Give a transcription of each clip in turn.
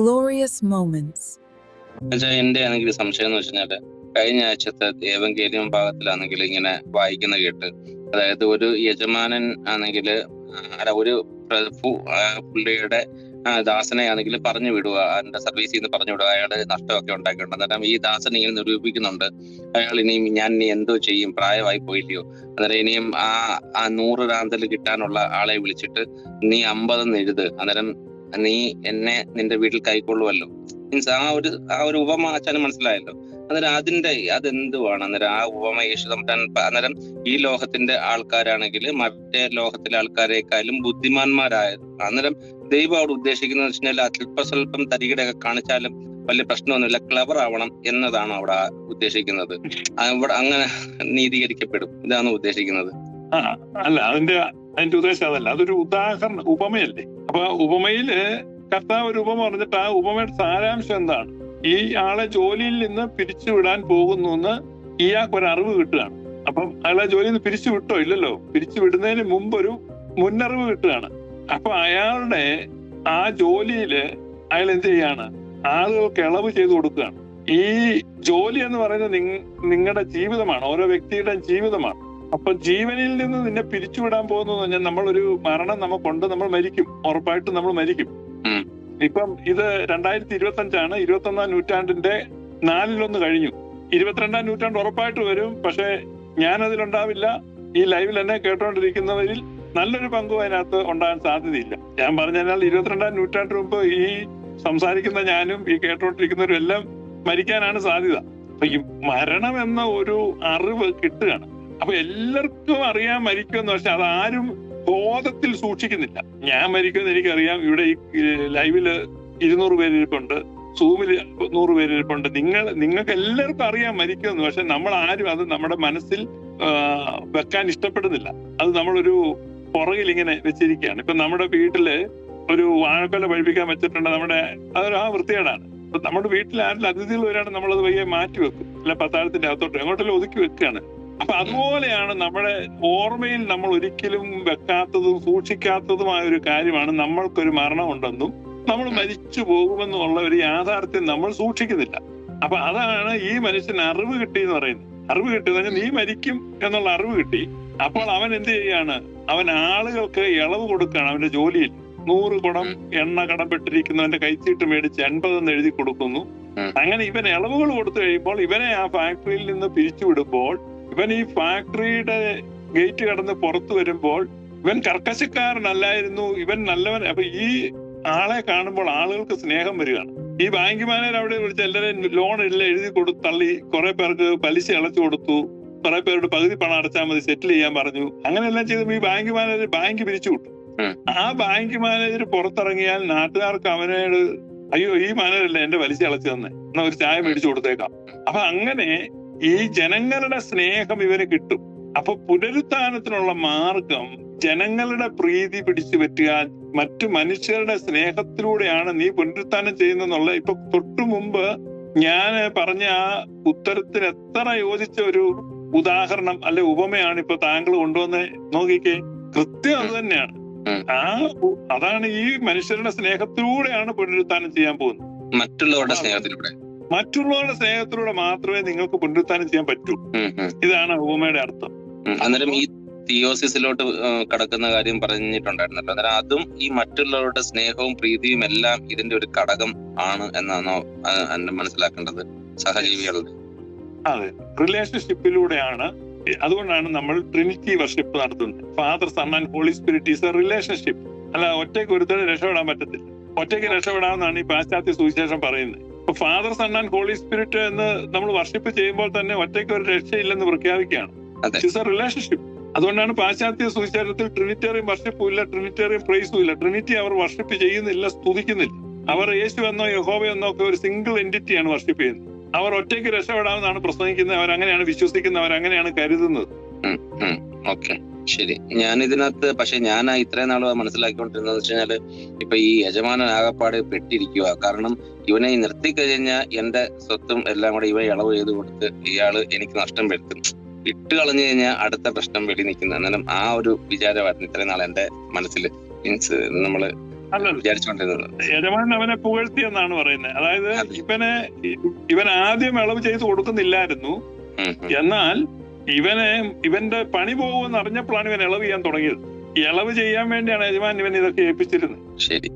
glorious moments. എന്റെ ആണെങ്കിൽ സംശയം എന്ന് വെച്ചാൽ കഴിഞ്ഞ ആഴ്ചത്തെ ഏവങ്കേലിയം ഭാഗത്തിലാണെങ്കിൽ ഇങ്ങനെ വായിക്കുന്ന കേട്ട് അതായത് ഒരു യജമാനൻ ആണെങ്കിൽ ഒരു പുള്ളിയുടെ ദാസനെ ആണെങ്കിൽ പറഞ്ഞു വിടുക അതിന്റെ സർവീസിൽ നിന്ന് പറഞ്ഞു വിടുക അയാൾ നഷ്ടമൊക്കെ ഉണ്ടാക്കിയിട്ടുണ്ട് അന്നേരം ഈ ദാസൻ ഇങ്ങനെ നിരൂപിക്കുന്നുണ്ട്. അയാൾ ഇനിയും ഞാൻ ഇനി എന്തോ ചെയ്യും പ്രായമായി പോയില്ലയോ? അന്നേരം ഇനിയും ആ ആ നൂറ് റാന്തൽ കിട്ടാനുള്ള ആളെ വിളിച്ചിട്ട് നീ അമ്പതെന്ന് എഴുത്. അന്നേരം നീ എന്നെ നിന്റെ വീട്ടിൽ കൈക്കൊള്ളുമല്ലോ മീൻസ് ആ ഒരു ആ ഒരു ഉപമ അച്ഛന് മനസ്സിലായല്ലോ. അന്നേരം അതിന്റെ അതെന്തുവാണ്? അന്നേരം ആ ഉപമ യേശു അന്നേരം ഈ ലോകത്തിന്റെ ആൾക്കാരാണെങ്കിൽ മറ്റേ ലോകത്തിലെ ആൾക്കാരെക്കാളും ബുദ്ധിമാന്മാരായ അന്നേരം ദൈവം അവിടെ ഉദ്ദേശിക്കുന്നത് വെച്ചാൽ അല്പസ്വല്പം തരികിടൊക്കെ കാണിച്ചാലും വലിയ പ്രശ്നമൊന്നുമില്ല ക്ലവർ ആവണം എന്നതാണ് അവിടെ ഉദ്ദേശിക്കുന്നത്. അവിടെ അങ്ങനെ നീതീകരിക്കപ്പെടും. ഇതാണ് ഉദ്ദേശിക്കുന്നത്. അല്ല അതിന്റെ അതിന്റെ ഉദ്ദേശം അതല്ല. അതൊരു ഉദാഹരണം ഉപമയല്ലേ? അപ്പൊ ഉപമയിൽ കർത്താവ് ഒരു ഉപമ പറഞ്ഞിട്ട് ആ ഉപമയുടെ സാരാംശം എന്താണ്? ഈ ആളെ ജോലിയിൽ നിന്ന് പിരിച്ചുവിടാൻ പോകുന്നു എന്ന് ഇയാൾക്ക് ഒരു അറിവ് കിട്ടുകയാണ്. അപ്പം അയാളെ ജോലിയിൽ നിന്ന് പിരിച്ചു വിട്ടോ? ഇല്ലല്ലോ. പിരിച്ചു വിടുന്നതിന് മുമ്പ് ഒരു മുന്നറിവ് കിട്ടുകയാണ്. അപ്പൊ അയാളുടെ ആ ജോലിയിൽ അയാൾ എന്ത് ചെയ്യാണ് ആളുകൾക്ക് ഇളവ് ചെയ്തു കൊടുക്കുകയാണ്. ഈ ജോലി എന്ന് പറയുന്നത് നിങ്ങളുടെ ജീവിതമാണ്. ഓരോ വ്യക്തിയുടെയും ജീവിതമാണ്. അപ്പൊ ജീവനിൽ നിന്ന് നിന്നെ പിരിച്ചുവിടാൻ പോകുന്നു പറഞ്ഞാൽ നമ്മളൊരു മരണം നമുക്കുണ്ട് നമ്മൾ മരിക്കും. ഉറപ്പായിട്ടും നമ്മൾ മരിക്കും. ഇപ്പം ഇത് രണ്ടായിരത്തി ഇരുപത്തി അഞ്ചാണ് ഇരുപത്തി ഒന്നാം നൂറ്റാണ്ടിന്റെ നാലിലൊന്ന് കഴിഞ്ഞു. ഇരുപത്തിരണ്ടാം നൂറ്റാണ്ട് ഉറപ്പായിട്ട് വരും പക്ഷെ ഞാൻ അതിലുണ്ടാവില്ല ഈ ലൈവിൽ എന്നെ കേട്ടോണ്ടിരിക്കുന്നവരിൽ നല്ലൊരു പങ്കും അതിനകത്ത് ഉണ്ടാകാൻ സാധ്യതയില്ല. ഞാൻ പറഞ്ഞാൽ ഇരുപത്തിരണ്ടാം നൂറ്റാണ്ട് മുമ്പ് ഈ സംസാരിക്കുന്ന ഞാനും ഈ കേട്ടോണ്ടിരിക്കുന്നവരും എല്ലാം മരിക്കാനാണ് സാധ്യത. അപ്പൊ ഈ മരണം എന്ന ഒരു അറിവ് കിട്ടുകയാണ്. അപ്പൊ എല്ലാവർക്കും അറിയാൻ മരിക്കുമെന്ന് പക്ഷെ അതാരും ബോധത്തിൽ സൂക്ഷിക്കുന്നില്ല. ഞാൻ മരിക്കുമെന്ന് എനിക്കറിയാം. ഇവിടെ ഈ ലൈവിൽ ഇരുന്നൂറ് പേര് ഇരിപ്പുണ്ട് സൂമിൽ നൂറ് പേര് ഇരിപ്പുണ്ട് നിങ്ങൾ നിങ്ങൾക്ക് എല്ലാവർക്കും അറിയാം മരിക്കുമെന്ന് പക്ഷെ നമ്മൾ ആരും അത് നമ്മുടെ മനസ്സിൽ വെക്കാൻ ഇഷ്ടപ്പെടുന്നില്ല. അത് നമ്മളൊരു പുറകിൽ ഇങ്ങനെ വെച്ചിരിക്കുകയാണ്. ഇപ്പൊ നമ്മുടെ വീട്ടിൽ ഒരു വാഴക്കൊല പഴിപ്പിക്കാൻ വെച്ചിട്ടുണ്ട് നമ്മുടെ അതൊരു ആ വൃത്തികേടാണ്. നമ്മുടെ വീട്ടിൽ ആരെങ്കിലും അതിഥികൾ വരാണ് നമ്മളത് വയ്യെ മാറ്റി വെക്കും. അല്ല പത്താഴത്തിന്റെ അകത്തോട്ട് എങ്ങോട്ടെല്ലാം ഒതുക്കി വെക്കുകയാണ്. അപ്പൊ അതുപോലെയാണ് നമ്മുടെ ഓർമ്മയിൽ നമ്മൾ ഒരിക്കലും വെക്കാത്തതും സൂക്ഷിക്കാത്തതുമായ ഒരു കാര്യമാണ് നമ്മൾക്കൊരു മരണമുണ്ടെന്നും നമ്മൾ മരിച്ചു പോകുമെന്നുള്ള ഒരു യാഥാർത്ഥ്യം നമ്മൾ സൂക്ഷിക്കുന്നില്ല. അപ്പൊ അതാണ് ഈ മനുഷ്യന് അറിവ് കിട്ടി എന്ന് പറയുന്നത്. അറിവ് കിട്ടി എന്ന് നീ മരിക്കും എന്നുള്ള അറിവ് കിട്ടി. അപ്പോൾ അവൻ എന്ത് ചെയ്യാണ്? അവൻ ആളുകൾക്ക് ഇളവ് കൊടുക്കുകയാണ് അവന്റെ ജോലിയിൽ. നൂറ് കുടം എണ്ണ കടപ്പെട്ടിരിക്കുന്നവന്റെ കൈച്ചീട്ട് മേടിച്ച് എൺപതെന്ന് എഴുതി കൊടുക്കുന്നു. അങ്ങനെ ഇവൻ ഇളവുകൾ കൊടുത്തു കഴിയുമ്പോൾ ഇവനെ ആ ഫാക്ടറിയിൽ നിന്ന് പിരിച്ചു വിടുമ്പോൾ ഇവൻ ഈ ഫാക്ടറിയുടെ ഗേറ്റ് കടന്ന് പുറത്തു വരുമ്പോൾ ഇവൻ കർക്കശക്കാരനല്ലായിരുന്നു ഇവൻ നല്ലവൻ. അപ്പൊ ഈ ആളെ കാണുമ്പോൾ ആളുകൾക്ക് സ്നേഹം വരികയാണ്. ഈ ബാങ്ക് മാനേജർ അവിടെ വിളിച്ച് എല്ലാവരും ലോൺ എല്ലാം എഴുതി കൊടുത്ത് തള്ളി. കുറെ പേർക്ക് പലിശ അടച്ചു കൊടുത്തു. കുറെ പേരോട് പകുതി പണം അടച്ചാൽ മതി സെറ്റിൽ ചെയ്യാൻ പറഞ്ഞു. അങ്ങനെയെല്ലാം ചെയ്തപ്പോൾ ഈ ബാങ്ക് മാനേജർ ബാങ്ക് പിരിച്ചു വിട്ടു. ആ ബാങ്ക് മാനേജർ പുറത്തിറങ്ങിയാൽ നാട്ടുകാർക്ക് അവനോട് അയ്യോ ഈ മാനേജറല്ലേ എന്റെ പലിശ അടച്ചു തന്നെ എന്നാ ഒരു ചായ മേടിച്ചു കൊടുത്തേക്കാം. അപ്പൊ അങ്ങനെ ഈ ജനങ്ങളുടെ സ്നേഹം ഇവന് കിട്ടും. അപ്പൊ പുനരുത്ഥാനത്തിനുള്ള മാർഗം ജനങ്ങളുടെ പ്രീതി പിടിച്ചു പറ്റുക മറ്റു മനുഷ്യരുടെ സ്നേഹത്തിലൂടെയാണ് നീ പുനരുത്ഥാനം ചെയ്യുന്നെന്നുള്ള ഇപ്പൊ തൊട്ടു മുമ്പ് ഞാൻ പറഞ്ഞ ആ ഉത്തരത്തിന് എത്ര യോജിച്ച ഒരു ഉദാഹരണം അല്ലെ ഉപമയാണ് ഇപ്പൊ താങ്കൾ കൊണ്ടുവന്ന് നോക്കിക്കേ. കൃത്യം അത് തന്നെയാണ്. ആ അതാണ് ഈ മനുഷ്യരുടെ സ്നേഹത്തിലൂടെയാണ് പുനരുത്ഥാനം ചെയ്യാൻ പോകുന്നത്. മറ്റുള്ളവരുടെ സ്നേഹത്തിലൂടെ. മറ്റുള്ളവരുടെ സ്നേഹത്തിലൂടെ മാത്രമേ നിങ്ങൾക്ക് പുനരുത്ഥാനം ചെയ്യാൻ പറ്റൂ. ഇതാണ് ഉപമയുടെ അർത്ഥം. അന്നേരം ഈ തിയോസിസിലോട്ട് കടക്കുന്ന കാര്യം പറഞ്ഞിട്ടുണ്ടായിരുന്നല്ലോ. അന്നേരം അതും ഈ മറ്റുള്ളവരുടെ സ്നേഹവും പ്രീതിയും എല്ലാം ഇതിന്റെ ഒരു ഘടകം ആണ് എന്നാണോ എന്നെ മനസ്സിലാക്കേണ്ടത് സഹജീവികളുടെ? അതെ. റിലേഷൻഷിപ്പിലൂടെയാണ് അതുകൊണ്ടാണ് നമ്മൾ ട്രിനിറ്റി വർഷിപ്പ് നടത്തുന്നത്. Father son and holy spirit is a relationship അല്ല ഒറ്റയ്ക്ക് ഒരുത്തരം രക്ഷപ്പെടാൻ പറ്റത്തില്ല. ഒറ്റയ്ക്ക് രക്ഷപ്പെടാമെന്നാണ് ഈ പാശ്ചാത്യ സുവിശേഷം പറയുന്നത്. ഇപ്പൊ father son and holy spirit എന്ന് നമ്മൾ വർഷിപ്പ് ചെയ്യുമ്പോൾ തന്നെ ഒറ്റയ്ക്ക് ഒരു രക്ഷയില്ലെന്ന് പ്രഖ്യാപിക്കുകയാണ്. അതെ. ഇറ്റ്സ് എ റിലേഷൻഷിപ്പ് അതുകൊണ്ടാണ് പാശ്ചാത്യ സുവിശേഷത്തിൽ ട്രിനിറ്റേറിയൻ വർഷിപ്പും ഇല്ല ട്രിനിറ്റേറിയൻ പ്രൈസും ഇല്ല. ട്രിനിറ്റി അവർ വർഷിപ്പ് ചെയ്യുന്നില്ല സ്തുതിക്കുന്നില്ല. അവർ യേശു എന്നോ യഹോവ എന്നോ ഒക്കെ ഒരു സിംഗിൾ എന്റിറ്റിയാണ് വർഷിപ്പ് ചെയ്യുന്നത്. അവർ ഒറ്റയ്ക്ക് രക്ഷപ്പെടാമെന്നാണ് പ്രസംഗിക്കുന്നത്. അവർ അങ്ങനെയാണ് വിശ്വസിക്കുന്നത് അവർ അങ്ങനെയാണ് കരുതുന്നത് ഓക്കെ ശരി. ഞാൻ ഇതിനകത്ത് പക്ഷെ ഞാൻ ഇത്രയും നാൾ മനസ്സിലാക്കിക്കൊണ്ടിരുന്നത് വെച്ച് കഴിഞ്ഞാൽ ഇപ്പൊ ഈ യജമാനൻ ആകപ്പാട് പെട്ടിരിക്കുക. കാരണം ഇവനെ നിർത്തി കഴിഞ്ഞാൽ എന്റെ സ്വത്തും എല്ലാം കൂടെ ഇവൻ ഇളവ് ചെയ്ത് കൊടുത്ത് ഇയാൾ എനിക്ക് നഷ്ടം വരുത്തും. ഇട്ട് കളഞ്ഞു കഴിഞ്ഞാൽ അടുത്ത പ്രശ്നം വെടി നിൽക്കുന്നത് എന്നാലും ആ ഒരു വിചാരമായിരുന്നു ഇത്രയും നാൾ എന്റെ മനസ്സിൽ മീൻസ് നമ്മൾ. വിചാരിച്ചുകൊണ്ടിരുന്നത്. യജമാൻ അവനെ പുകഴ്ത്തി എന്നാണ് പറയുന്നത് അതായത് ഇവനെ ഇവൻ ആദ്യം ഇളവ് ചെയ്ത് കൊടുക്കുന്നില്ലായിരുന്നു. എന്നാൽ ഇവനെ ഇവന്റെ പണി പോകുമെന്ന് അറിഞ്ഞപ്പോഴാണ് ഇവൻ ഇളവ് ചെയ്യാൻ തുടങ്ങിയത്. ഇളവ് ചെയ്യാൻ വേണ്ടിയാണ് യജമാൻ ഇവൻ ഇതൊക്കെ ഏൽപ്പിച്ചിരുന്നത്. ശരി.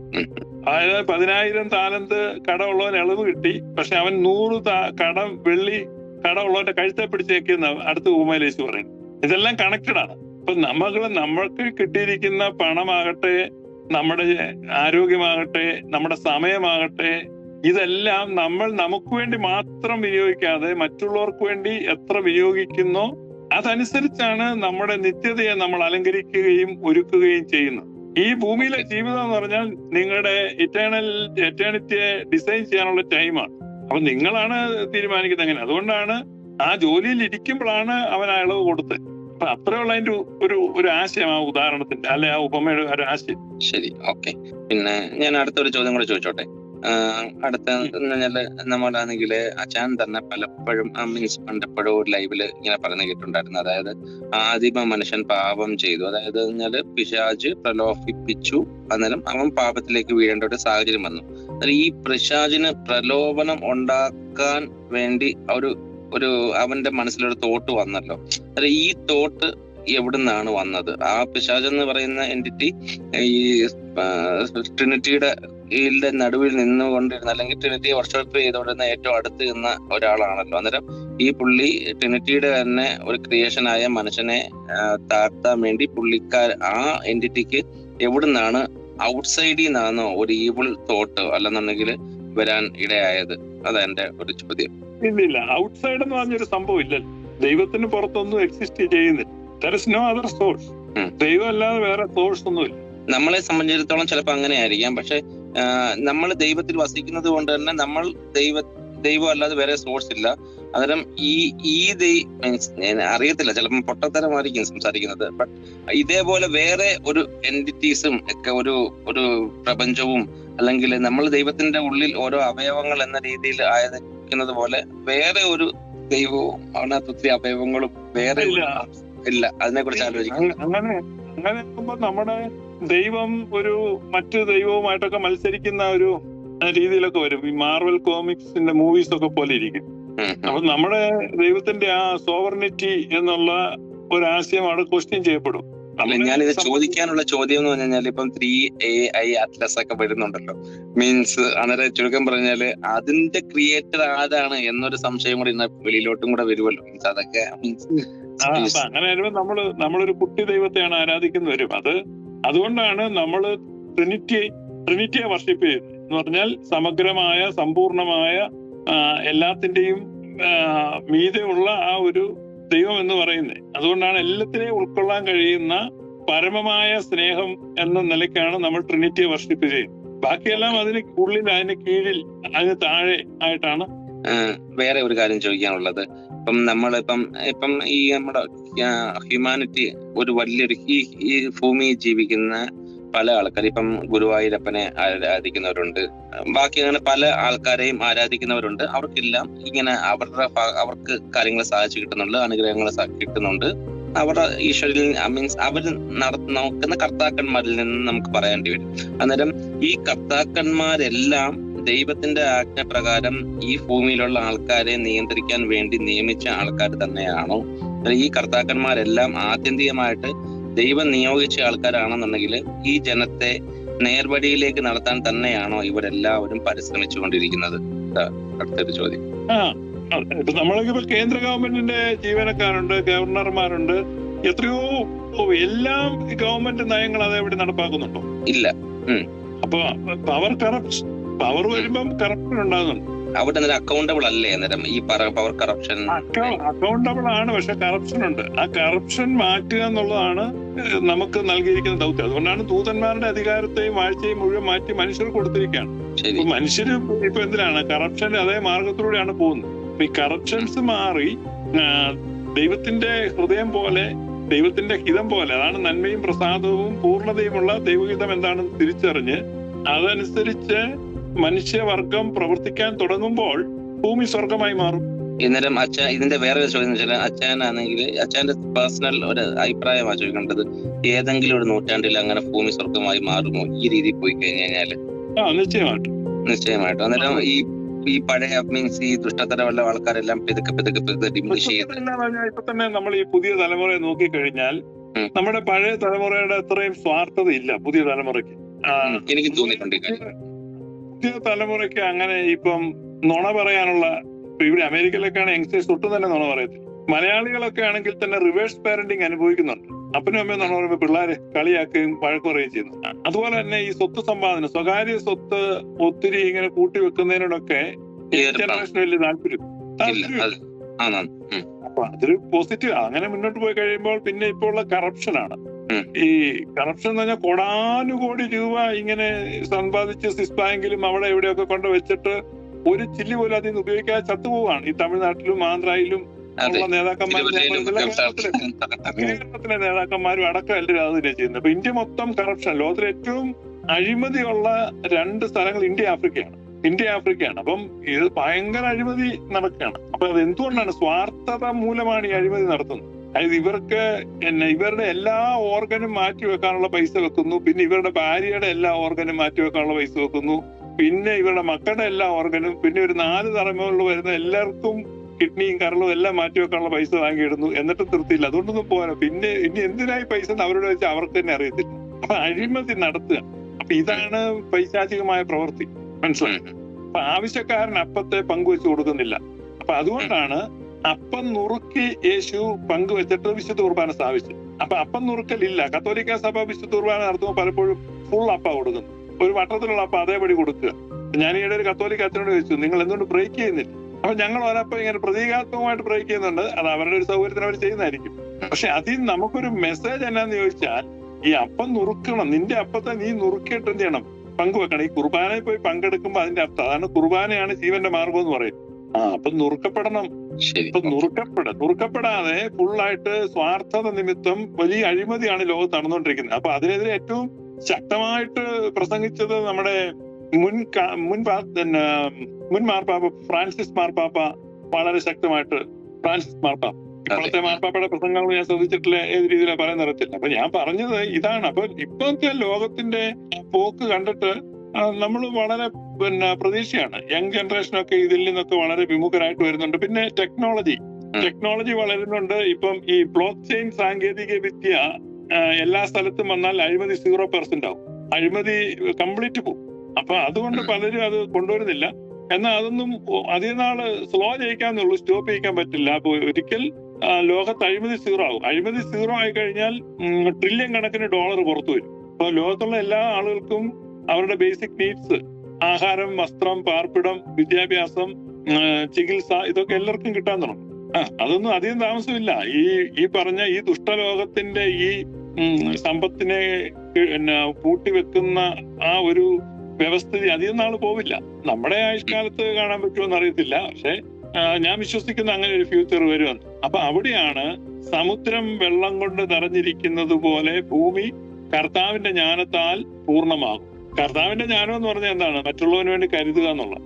അതായത് പതിനായിരം താലന്ത് കടമുള്ളവൻ ഇളവ് കിട്ടി. പക്ഷെ അവൻ നൂറ് താ- കടം വെള്ളി കടമുള്ളവന്റെ കഴുത്തെ പിടിച്ചേക്കുന്ന അടുത്ത ഉപമയിലേശ് പറയും ഇതെല്ലാം കണക്റ്റഡ് ആണ്. അപ്പൊ നമ്മൾ നമ്മൾക്ക് കിട്ടിയിരിക്കുന്ന പണമാകട്ടെ നമ്മുടെ ആരോഗ്യമാകട്ടെ നമ്മുടെ സമയമാകട്ടെ ഇതെല്ലാം നമ്മൾ നമുക്ക് വേണ്ടി മാത്രം വിനിയോഗിക്കാതെ മറ്റുള്ളവർക്ക് വേണ്ടി എത്ര വിനിയോഗിക്കുന്നോ അതനുസരിച്ചാണ് നമ്മുടെ നിത്യതയെ നമ്മൾ അലങ്കരിക്കുകയും ഒരുക്കുകയും ചെയ്യുന്നത്. ഈ ഭൂമിയിലെ ജീവിതം എന്ന് പറഞ്ഞാൽ നിങ്ങളുടെ ഇറ്റേണൽ എറ്റേണിറ്റിയെ ഡിസൈൻ ചെയ്യാനുള്ള ടൈമാണ് അപ്പൊ നിങ്ങളാണ് തീരുമാനിക്കുന്നത് എങ്ങനെ അതുകൊണ്ടാണ് ആ ജോലിയിൽ ഇരിക്കുമ്പോഴാണ് അവൻ ആ ഇളവ് കൊടുത്തത്. അപ്പൊ അത്രയുള്ള അതിന്റെ ഒരു ഒരു ആശയം ആ ഉദാഹരണത്തിന്റെ അല്ലെ ആ ഉപമയുടെ ഒരു ആശയം. ശരി ഓക്കെ പിന്നെ ഞാൻ അടുത്തൊരു ചോദ്യം കൂടെ ചോദിച്ചോട്ടെ? അടുത്ത നമ്മളാണെങ്കിൽ അച്ഛൻ തന്നെ പലപ്പോഴും മീൻസ് പണ്ടപ്പോഴും ഒരു ലൈവിൽ ഇങ്ങനെ പറഞ്ഞു കേട്ടിട്ടുണ്ടായിരുന്നു. അതായത് ആദിമ മനുഷ്യൻ പാപം ചെയ്തു. അതായത് പറഞ്ഞാൽ പിശാജ് പ്രലോഭിപ്പിച്ചു. അന്നേരം അവൻ പാപത്തിലേക്ക് വീഴേണ്ട ഒരു സാഹചര്യം വന്നു. അന്നേരം ഈ പിശാജിന് പ്രലോഭനം ഉണ്ടാക്കാൻ വേണ്ടി ഒരു ഒരു അവന്റെ മനസ്സിലൊരു തോട്ട് വന്നല്ലോ. അന്നേരം ഈ തോട്ട് എവിടുന്നാണ് വന്നത്? ആ പിശാജ് എന്ന് പറയുന്ന എന്റിറ്റി ഈ ട്രിനിറ്റിയുടെ ഇതിന്റെ നടുവിൽ നിന്നുകൊണ്ടിരുന്ന അല്ലെങ്കിൽ ട്രിനിറ്റി വർഷോപ്പ് ചെയ്തുകൊണ്ടിരുന്ന ഏറ്റവും അടുത്ത് നിന്ന ഒരാളാണല്ലോ. അന്നേരം ഈ പുള്ളി ട്രിനിറ്റിയുടെ തന്നെ ഒരു ക്രിയേഷൻ ആയ മനുഷ്യനെ താഴ്ത്താൻ വേണ്ടി പുള്ളിക്കാർ ആ എന്റിറ്റിക്ക് എവിടുന്നാണ് ഔട്ട്സൈഡിൽ നിന്നാണോ ഒരു ഈവിൾ തോട്ട് അല്ലെന്നുണ്ടെങ്കിൽ വരാൻ ഇടയായത്. അതാ എന്റെ ഒരു ചോദ്യം. ഇല്ല ഇല്ല ഔട്ട്സൈഡ് എന്ന് പറഞ്ഞൊരു സംഭവം ഇല്ല. ദൈവത്തിന് പുറത്തൊന്നും എക്സിസ്റ്റ് ചെയ്യുന്നില്ല. There is no other source ദൈവം അല്ലാതെ വേറെ സോഴ്സ് ഒന്നുമില്ല. നമ്മളെ സംബന്ധിച്ചിടത്തോളം ചിലപ്പോൾ അങ്ങനെ ആയിരിക്കാം പക്ഷെ നമ്മൾ ദൈവത്തിൽ വസിക്കുന്നത് കൊണ്ട് തന്നെ നമ്മൾ ദൈവ ദൈവം അല്ലാതെ വേറെ സോഴ്സ് ഇല്ല. അന്നേരം ഈ ഈ ദൈ മീൻസ് ഞാൻ അറിയത്തില്ല ചിലപ്പം പൊട്ടത്തരമായിരിക്കും സംസാരിക്കുന്നത്. ബട്ട് ഇതേപോലെ വേറെ ഒരു എന്റിറ്റീസും ഒക്കെ ഒരു ഒരു പ്രപഞ്ചവും അല്ലെങ്കിൽ നമ്മൾ ദൈവത്തിന്റെ ഉള്ളിൽ ഓരോ അവയവങ്ങൾ എന്ന രീതിയിൽ ആയിരിക്കുന്നത് പോലെ വേറെ ഒരു ദൈവവും അതിനകത്ത് ഒത്തിരി അവയവങ്ങളും വേറെ ഇല്ല. അതിനെ കുറിച്ച് ആലോചിക്കും അങ്ങനെ അങ്ങനെ നമ്മുടെ ദൈവം ഒരു മറ്റു ദൈവവുമായിട്ടൊക്കെ മത്സരിക്കുന്ന ഒരു രീതിയിലൊക്കെ വരും. ഈ മാർവൽ കോമിക്സിന്റെ മൂവീസ് ഒക്കെ പോലെ ഇരിക്കും. അപ്പൊ നമ്മുടെ ദൈവത്തിന്റെ ആ സോവർണിറ്റി എന്നുള്ള ഒരു ആശയം അവിടെ ക്വസ്റ്റ്യൻ ചെയ്യപ്പെടും ഞാനിത് ചോദിക്കാനുള്ള ചോദ്യം എന്ന് പറഞ്ഞു കഴിഞ്ഞാൽ ഇപ്പം ത്രീ എ ഐ അറ്റ്ലസ് ഒക്കെ വരുന്നുണ്ടല്ലോ. മീൻസ് അന്നേരം ചുരുക്കം പറഞ്ഞാൽ അതിന്റെ ക്രിയേറ്റർ ആരാണ് എന്നൊരു സംശയം കൂടി ഇന്ന് വെളിയിലോട്ടും കൂടെ വരുമല്ലോ. മീൻസ് അതൊക്കെ മീൻസ് അങ്ങനെ വരുമ്പോ നമ്മൾ നമ്മളൊരു കുട്ടി ദൈവത്തെയാണ് ആരാധിക്കുന്നവരും. അത് അതുകൊണ്ടാണ് നമ്മൾ ട്രിനിറ്റി ട്രിനിറ്റിയെ വർഷിപ്പ് ചെയ്യുന്നത് എന്ന് പറഞ്ഞാൽ സമഗ്രമായ സമ്പൂർണമായ എല്ലാത്തിന്റെയും മീതെയുള്ള ആ ഒരു ദൈവം എന്ന് പറയുന്നത്. അതുകൊണ്ടാണ് എല്ലാത്തിനെയും ഉൾക്കൊള്ളാൻ കഴിയുന്ന പരമമായ സ്നേഹം എന്ന നിലയ്ക്കാണ് നമ്മൾ ട്രിനിറ്റിയെ വർഷിപ്പ് ചെയ്യുന്നത്. ബാക്കിയെല്ലാം അതിന് ഉള്ളിൽ അതിന് കീഴിൽ അതിന് താഴെ ആയിട്ടാണ്. വേറെ ഒരു കാര്യം ചോദിക്കാനുള്ളത്. ഇപ്പം നമ്മളിപ്പം ഇപ്പം ഈ നമ്മുടെ ഹ്യൂമാനിറ്റി ഒരു വലിയൊരു ഈ ഈ ഭൂമിയിൽ ജീവിക്കുന്ന പല ആൾക്കാർ ഇപ്പം ഗുരുവായൂരപ്പനെ ആരാധിക്കുന്നവരുണ്ട്. ബാക്കി അങ്ങനെ പല ആൾക്കാരെയും ആരാധിക്കുന്നവരുണ്ട്. അവർക്കെല്ലാം ഇങ്ങനെ അവരുടെ അവർക്ക് കാര്യങ്ങൾ സാധിച്ചു കിട്ടുന്നുണ്ട് അനുഗ്രഹങ്ങൾ കിട്ടുന്നുണ്ട്. അവരുടെ ഈശ്വരിൽ മീൻസ് അവർ നോക്കുന്ന കർത്താക്കന്മാരിൽ നിന്ന് നമുക്ക് പറയേണ്ടി വരും. അന്നേരം ഈ കർത്താക്കന്മാരെല്ലാം ദൈവത്തിന്റെ ആജ്ഞ പ്രകാരം ഈ ഭൂമിയിലുള്ള ആൾക്കാരെ നിയന്ത്രിക്കാൻ വേണ്ടി നിയമിച്ച ആൾക്കാർ തന്നെയാണോ? ഈ കർത്താക്കന്മാരെല്ലാം ആത്യന്തികമായിട്ട് ദൈവം നിയോഗിച്ച ആൾക്കാരാണെന്നുണ്ടെങ്കിൽ ഈ ജനത്തെ നേർവഴിയിലേക്ക് നടത്താൻ തന്നെയാണോ ഇവരെല്ലാവരും പരിശ്രമിച്ചുകൊണ്ടിരിക്കുന്നത്? അടുത്തൊരു ചോദ്യം. ആ അതെ. ഇപ്പൊ നമ്മളൊക്കെ കേന്ദ്ര ഗവൺമെന്റിന്റെ ജീവനക്കാരുണ്ട് ഗവർണർമാരുണ്ട് എത്രയോ എല്ലാം ഗവൺമെന്റ് നയങ്ങൾ അതെവിടെ നടപ്പാക്കുന്നുണ്ടോ? ഇല്ല. അപ്പൊ പവർ കറപ്റ്റ് പവർ വരുമ്പം കറപ്ഷൻ ഉണ്ടാകുന്നുണ്ട്. അവിടെ അന്നേരം അക്കൗണ്ടബിൾ അല്ലേ? അന്നേരം ഈ പവർ കറപ്ഷൻ അക്കൗണ്ടബിൾ ആണ് പക്ഷെ കറപ്ഷൻ ഉണ്ട്. ആ കറപ്ഷൻ മാറ്റുക എന്നുള്ളതാണ് നമുക്ക് നൽകിയിരിക്കുന്ന ദൗത്യം. അതുകൊണ്ടാണ് ദൂതന്മാരുടെ അധികാരത്തെയും വാഴ്ചയും മുഴുവൻ മാറ്റി മനുഷ്യർ കൊടുത്തിരിക്കുകയാണ്. മനുഷ്യർ ഇപ്പൊ എന്തിനാണ്? കറപ്ഷൻ അതേ മാർഗത്തിലൂടെയാണ് പോകുന്നത്. അപ്പൊ ഈ കറപ്ഷൻസ് മാറി ദൈവത്തിന്റെ ഹൃദയം പോലെ ദൈവത്തിന്റെ ഹിതം പോലെ അതാണ് നന്മയും പ്രസാദവും പൂർണതയുമുള്ള ദൈവഹിതം എന്താണെന്ന് തിരിച്ചറിഞ്ഞ് അതനുസരിച്ച് മനുഷ്യവർഗം പ്രവർത്തിക്കാൻ തുടങ്ങുമ്പോൾ ഭൂമി സ്വർഗമായി മാറും. ഇന്നേരം അച്ഛൻ ഇതിന്റെ വേറെ ഒരു ചോദ്യം വെച്ചാൽ അച്ഛനാണെങ്കിൽ അച്ഛന്റെ പേഴ്സണൽ ഒരു അഭിപ്രായമാണ് ചോദിക്കേണ്ടത്. ഏതെങ്കിലും ഒരു നൂറ്റാണ്ടിൽ അങ്ങനെ ഭൂമി സ്വർഗമായി മാറുമോ ഈ രീതിയിൽ പോയി കഴിഞ്ഞു കഴിഞ്ഞാൽ? നിശ്ചയമായിട്ടും. നിശ്ചയമായിട്ടും. അന്നേരം ഈ ഈ പഴയ മീൻസ് ഈ ദുഷ്ടതരമുള്ള ആൾക്കാരെല്ലാം പിതുക്കെ പിതുക്കെ പിതുക്കെ ഡിമിനിഷ് ചെയ്ത്. ഇപ്പൊ തന്നെ നമ്മൾ ഈ പുതിയ തലമുറയെ നോക്കി കഴിഞ്ഞാൽ നമ്മുടെ പഴയ തലമുറയുടെ അത്രയും സ്വാർത്ഥത ഇല്ല പുതിയ തലമുറയ്ക്ക്. എനിക്ക് തോന്നിയിട്ടുണ്ട് പുതിയ തലമുറയ്ക്ക് അങ്ങനെ ഇപ്പം നുണ പറയാനുള്ള ഇവിടെ അമേരിക്കയിലൊക്കെയാണ് യങ്സ്റ്റേഴ്സ് ഒട്ടും തന്നെ നുണ പറയത്തില്ല. മലയാളികളൊക്കെ ആണെങ്കിൽ തന്നെ റിവേഴ്സ് പാരന്റിങ് അനുഭവിക്കുന്നുണ്ട്. അപ്പനും അമ്മയും നുണ പറയുമ്പോൾ പിള്ളേരെ കളിയാക്കുകയും വഴക്ക് പറയുകയും ചെയ്യുന്നു അതുപോലെ തന്നെ ഈ സ്വത്ത് സമ്പാദനം സ്വകാര്യ സ്വത്ത് ഒത്തിരി ഇങ്ങനെ കൂട്ടി വെക്കുന്നതിനോടൊക്കെ വലിയ താല്പര്യം. അപ്പൊ അതൊരു പോസിറ്റീവ് അങ്ങനെ മുന്നോട്ട് പോയി കഴിയുമ്പോൾ പിന്നെ ഇപ്പോൾ ഉള്ള കറപ്ഷൻ ആണ്. ഉം. ഈ കറപ്ഷൻ എന്ന് പറഞ്ഞാൽ കോടാനുകോടി രൂപ ഇങ്ങനെ സമ്പാദിച്ച് സ്വിസ് ബാങ്കിലും അവിടെ എവിടെയൊക്കെ കൊണ്ട് വെച്ചിട്ട് ഒരു ചില്ലി പോലും അതിൽ നിന്ന് ഉപയോഗിക്കാതെ ചത്തുപോവാണ് ഈ തമിഴ്നാട്ടിലും ആന്ധ്രയിലും ഉള്ള കേരളത്തിലെ നേതാക്കന്മാരും അടക്കം എല്ലാവരും അത് തന്നെ ചെയ്യുന്നത്. അപ്പൊ ഇന്ത്യ മൊത്തം കറപ്ഷൻ ലോകത്തിലെ ഏറ്റവും അഴിമതിയുള്ള രണ്ട് സ്ഥലങ്ങൾ ഇന്ത്യ ആഫ്രിക്കയാണ്. ഇന്ത്യ ആഫ്രിക്കയാണ്. അപ്പം ഇത് ഭയങ്കര അഴിമതി നടക്കുകയാണ്. അപ്പൊ അത് എന്തുകൊണ്ടാണ് സ്വാർത്ഥത മൂലമാണ് ഈ അഴിമതി നടത്തുന്നത്? അതായത് ഇവർക്ക് എന്നെ ഇവരുടെ എല്ലാ ഓർഗനും മാറ്റി വെക്കാനുള്ള പൈസ വെക്കുന്നു. പിന്നെ ഇവരുടെ ഭാര്യയുടെ എല്ലാ ഓർഗനും മാറ്റി വെക്കാനുള്ള പൈസ വെക്കുന്നു. പിന്നെ ഇവരുടെ മക്കളുടെ എല്ലാ ഓർഗനും പിന്നെ ഒരു നാല് തലമുറകളിൽ വരുന്ന എല്ലാവർക്കും കിഡ്നിയും കരളും എല്ലാം മാറ്റി വെക്കാനുള്ള പൈസ വാങ്ങിയിടുന്നു. എന്നിട്ട് തൃപ്തിയില്ല. അതുകൊണ്ടൊന്നും പോരാ. പിന്നെ ഇനി എന്തിനായി പൈസ അവരോട് വെച്ചാൽ അവർക്ക് തന്നെ അറിയത്തില്ല. അപ്പൊ അഴിമതി നടത്തുക. അപ്പൊ ഇതാണ് പൈശാചികമായ പ്രവൃത്തി. മനസ്സിലായി? അപ്പൊ ആവശ്യക്കാരൻ അപ്പത്തെ പങ്കുവെച്ച് കൊടുക്കുന്നില്ല. അപ്പൊ അതുകൊണ്ടാണ് അപ്പം നുറുക്കി യേശു പങ്കുവെച്ചിട്ട് വിശുദ്ധ കുർബാന സ്ഥാപിച്ചു. അപ്പൊ അപ്പം നുറുക്കലില്ല. കത്തോലിക്ക സഭ വിശുദ്ധ കുർബാന നടത്തുമ്പോൾ പലപ്പോഴും ഫുൾ അപ്പ കൊടുക്കുന്നു. ഒരു വട്ടത്തിലുള്ള അപ്പ അതേപടി കൊടുക്കുക. ഞാൻ ഈയിടെ ഒരു കത്തോലിക്ക അച്ഛനോട് ചോദിച്ചു നിങ്ങൾ എന്തുകൊണ്ട് ബ്രേക്ക് ചെയ്യുന്നില്ല? അപ്പൊ ഞങ്ങൾ ഒരപ്പം ഇങ്ങനെ പ്രതീകാത്മകമായിട്ട് ബ്രേക്ക് ചെയ്യുന്നുണ്ട്. അത് അവരുടെ ഒരു സൗകര്യത്തിന് അവർ ചെയ്യുന്നതായിരിക്കും. പക്ഷെ അതിൽ നമുക്കൊരു മെസ്സേജ് എന്നാന്ന് ചോദിച്ചാൽ ഈ അപ്പം നുറുക്കണം. നിന്റെ അപ്പത്തെ നീ നുറുക്കിയിട്ട് എന്ത് ചെയ്യണം? പങ്കുവെക്കണം. ഈ കുർബാനയിൽ പോയി പങ്കെടുക്കുമ്പോൾ അതിന്റെ അർത്ഥം അതാണ് കുർബാനയാണ് ജീവന്റെ മാർഗം എന്ന് പറയും ആ അപ്പം നുറുക്കപ്പെടണം. ഇപ്പൊ നുറുക്കപ്പെട. നുറുക്കപ്പെടാതെ ഫുള്ളായിട്ട് സ്വാർത്ഥത നിമിത്തം വലിയ അഴിമതിയാണ് ലോകത്ത് നടന്നുകൊണ്ടിരിക്കുന്നത്. അപ്പൊ അതിനെതിരെ ഏറ്റവും ശക്തമായിട്ട് പ്രസംഗിച്ചത് നമ്മുടെ മുൻ മുൻ പിന്നെ മുൻ മാർപ്പാപ്പ ഫ്രാൻസിസ് മാർപ്പാപ്പ വളരെ ശക്തമായിട്ട് ഫ്രാൻസിസ് മാർപ്പാപ്പ. ഇപ്പോഴത്തെ മാർപ്പാപ്പയുടെ പ്രസംഗങ്ങൾ ഞാൻ ശ്രദ്ധിച്ചിട്ടില്ല ഏത് രീതിയിലാണ് പറയാൻ നിറത്തില്ല അപ്പൊ ഞാൻ പറഞ്ഞത് ഇതാണ്. അപ്പൊ ഇപ്പോഴത്തെ ലോകത്തിന്റെ പോക്ക് കണ്ടിട്ട് നമ്മൾ വളരെ പിന്നെ പ്രതീക്ഷയാണ്. യങ് ജനറേഷനൊക്കെ ഇതിൽ നിന്നൊക്കെ വളരെ വിമുഖരായിട്ട് വരുന്നുണ്ട്. പിന്നെ ടെക്നോളജി. ടെക്നോളജി വളരുന്നുണ്ട്. ഇപ്പം ഈ ബ്ലോക്ക് ചെയിൻ സാങ്കേതിക വിദ്യ എല്ലാ സ്ഥലത്തും വന്നാൽ അഴിമതി സീറോ പെർസെന്റ് ആവും. അഴിമതി കംപ്ലീറ്റ് പോകും അപ്പൊ അതുകൊണ്ട് പലരും അത് കൊണ്ടുവരുന്നില്ല. എന്നാൽ അതൊന്നും അതിനാൾ അധികം നാൾ സ്ലോ ജയിക്കാന്നുള്ളൂ സ്റ്റോപ്പ് ചെയ്യിക്കാൻ പറ്റില്ല. അപ്പൊ ഒരിക്കൽ ലോകത്ത് അഴിമതി സീറോ ആവും. അഴിമതി സീറോ ആയി കഴിഞ്ഞാൽ ട്രില്യൺ കണക്കിന് ഡോളർ പുറത്തു വരും. അപ്പൊ ലോകത്തുള്ള എല്ലാ ആളുകൾക്കും അവരുടെ ബേസിക് നീഡ്സ് ആഹാരം വസ്ത്രം പാർപ്പിടം വിദ്യാഭ്യാസം ചികിത്സ ഇതൊക്കെ എല്ലാവർക്കും കിട്ടാൻ തുടങ്ങും. അതൊന്നും അധികം താമസമില്ല. ഈ ഈ പറഞ്ഞ ഈ ദുഷ്ടലോകത്തിന്റെ ഈ സമ്പത്തിനെ പിന്നെ പൂട്ടിവെക്കുന്ന ആ ഒരു വ്യവസ്ഥിതി അധികം നാൾ പോവില്ല. നമ്മുടെ ആയുഷ്കാലത്ത് കാണാൻ പറ്റുമെന്ന് അറിയത്തില്ല. പക്ഷെ ഞാൻ വിശ്വസിക്കുന്ന അങ്ങനെ ഒരു ഫ്യൂച്ചർ വരുമെന്ന്. അപ്പൊ അവിടെയാണ് സമുദ്രം വെള്ളം കൊണ്ട് നിറഞ്ഞിരിക്കുന്നത് പോലെ ഭൂമി കർത്താവിന്റെ ജ്ഞാനത്താൽ പൂർണമാകും. കർത്താവിന്റെ ജ്ഞാനം എന്ന് പറഞ്ഞാൽ എന്താണ്? മറ്റുള്ളവന് വേണ്ടി കരുതുക എന്നുള്ള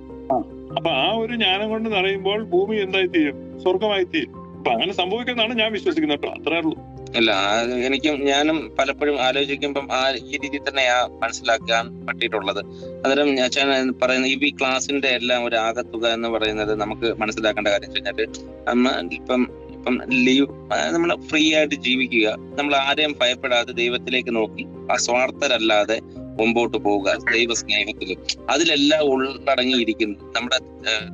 അപ്പൊ ആ ഒരു ജ്ഞാനം കൊണ്ട് നിറയുമ്പോൾ ഭൂമി എന്തായി തീരും സ്വർഗമായി തീരും അപ്പൊ അങ്ങനെ സംഭവിക്കുന്നതാണ് ഞാൻ വിശ്വസിക്കുന്നത് കേട്ടോ. അത്രേ ഉള്ളൂ. അല്ല എനിക്കും ഞാനും പലപ്പോഴും ആലോചിക്കുമ്പം ആ ഈ രീതിയിൽ തന്നെയാ മനസ്സിലാക്കാൻ പറ്റിയിട്ടുള്ളത്. അന്നേരം ഞാൻ പറയുന്ന ഈ ക്ലാസിന്റെ എല്ലാം ഒരു ആകത്തുക എന്ന് പറയുന്നത് നമുക്ക് മനസ്സിലാക്കേണ്ട കാര്യം വെച്ച് കഴിഞ്ഞാൽ നമ്മ ഇപ്പം ഇപ്പം ലീവ് നമ്മൾ ഫ്രീ ആയിട്ട് ജീവിക്കുക. നമ്മൾ ആരെയും ഭയപ്പെടാതെ ദൈവത്തിലേക്ക് നോക്കി അസ്വാർത്ഥരല്ലാതെ മുമ്പോട്ട് പോവുക ദൈവ സ്നേഹത്തിലും അതിലെല്ലാം ഉള്ളടങ്ങിയിരിക്കുന്നു. നമ്മുടെ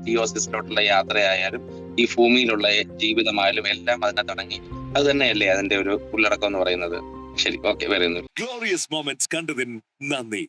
തിയോസിസിലോട്ടുള്ള യാത്രയായാലും ഈ ഭൂമിയിലുള്ള ജീവിതമായാലും എല്ലാം അതിനകത്ത് അടങ്ങി അത് തന്നെയല്ലേ അതിന്റെ ഒരു ഉള്ളടക്കം എന്ന് പറയുന്നത്. ശരി ഓക്കെ വരുന്നു ഗ്ലോറിയസ് മൊമെന്റ്സ് കണ്ടതിന് നന്ദി.